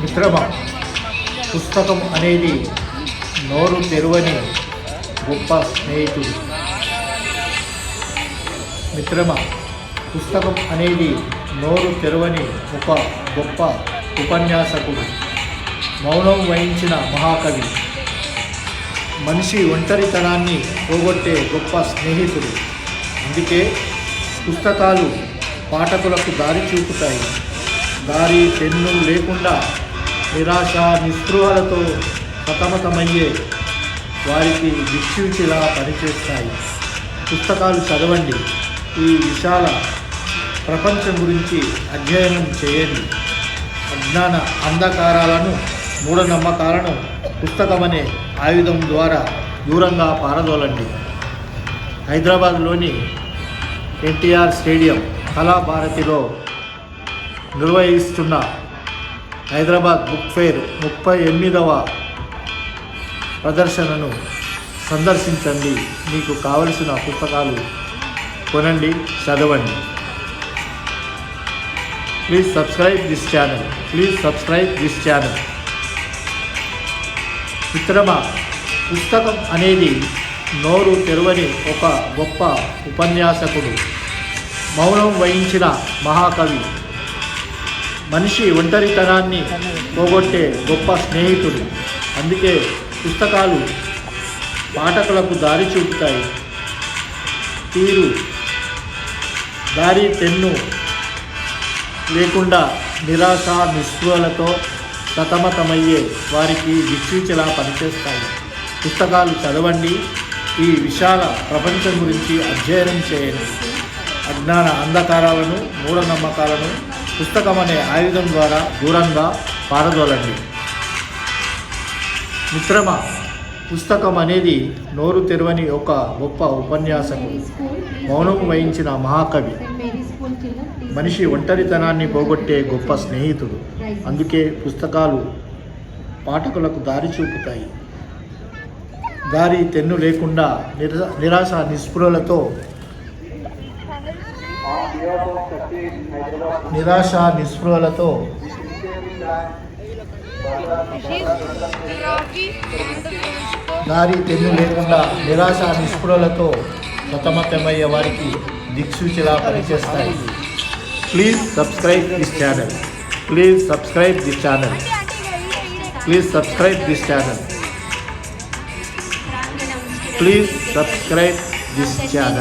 మిత్రమ పుస్తకం అనేది నోరు తెరువని గొప్ప స్నేహితుడు. మిత్రమ పుస్తకం అనేది నోరు తెరవని ఒక గొప్ప ఉపన్యాసకుడు. మౌనం వహించిన మహాకవి. మనిషి ఒంటరితనాన్ని పోగొట్టే గొప్ప స్నేహితుడు. అందుకే పుస్తకాలు పాఠకులకు దారి చూపుతాయి. దారి పెన్ను లేకుండా నిరాశ నిస్పృహలతో సతమతమయ్యే వారికి దిక్సూచిలా పనిచేస్తాయి. పుస్తకాలు చదవండి. ఈ విశాల ప్రపంచం గురించి అధ్యయనం చేయండి. అజ్ఞాన అంధకారాలను మూఢనమ్మకాలను పుస్తకమనే ఆయుధం ద్వారా దూరంగా పారదోలండి. హైదరాబాద్లోని ఎన్టీఆర్ స్టేడియం కళాభారతిలో నిర్వహిస్తున్న హైదరాబాద్ బుక్ ఫెయిర్ ముప్పై ఎనిమిదవ ప్రదర్శనను సందర్శించండి. మీకు కావలసిన పుస్తకాలు కొనండి చదవండి. Please subscribe this channel please subscribe this channel మిత్రమా పుస్తకం అనేది నోరు తెరవని ఒక గొప్ప ఉపన్యాసకుడు. మౌనం వహించిన మహాకవి. మనిషి ఒంటరితనాన్ని పోగొట్టే గొప్ప స్నేహితుడు. అందుకే పుస్తకాలు పాఠకులకు దారి చూపుతాయి. తీరు దారి తెన్ను లేకుండా నిరాశ నిస్పృహలతో సతమతమయ్యే వారికి దిక్సూచిలా పనిచేస్తాయి. పుస్తకాలు చదవండి. ఈ విశాల ప్రపంచం గురించి అధ్యయనం చేయండి. అజ్ఞాన అంధకారాలను మూఢనమ్మకాలను పుస్తకం అనే ఆయుధం ద్వారా దూరంగా పారదోలండి. మిత్రమా పుస్తకం అనేది నోరు తెరవని ఒక గొప్ప ఉపన్యాసకుడు మౌనం వహించిన మహాకవి. మనిషి ఒంటరితనాన్ని పోగొట్టే గొప్ప స్నేహితుడు. అందుకే పుస్తకాలు పాఠకులకు దారి చూపుతాయి. దారి తెన్ను లేకుండా నిరా నిరాశ నిస్పృహలతో నిరాశ నిస్పృహలతో దారి తెన్ను లేకుండా నిరాశ నిస్పృహలతో సతమతమయ్యే వారికి దిక్సూచిలా పనిచేస్తాయి. Please subscribe this channel please subscribe this channel please subscribe this channel please subscribe this channel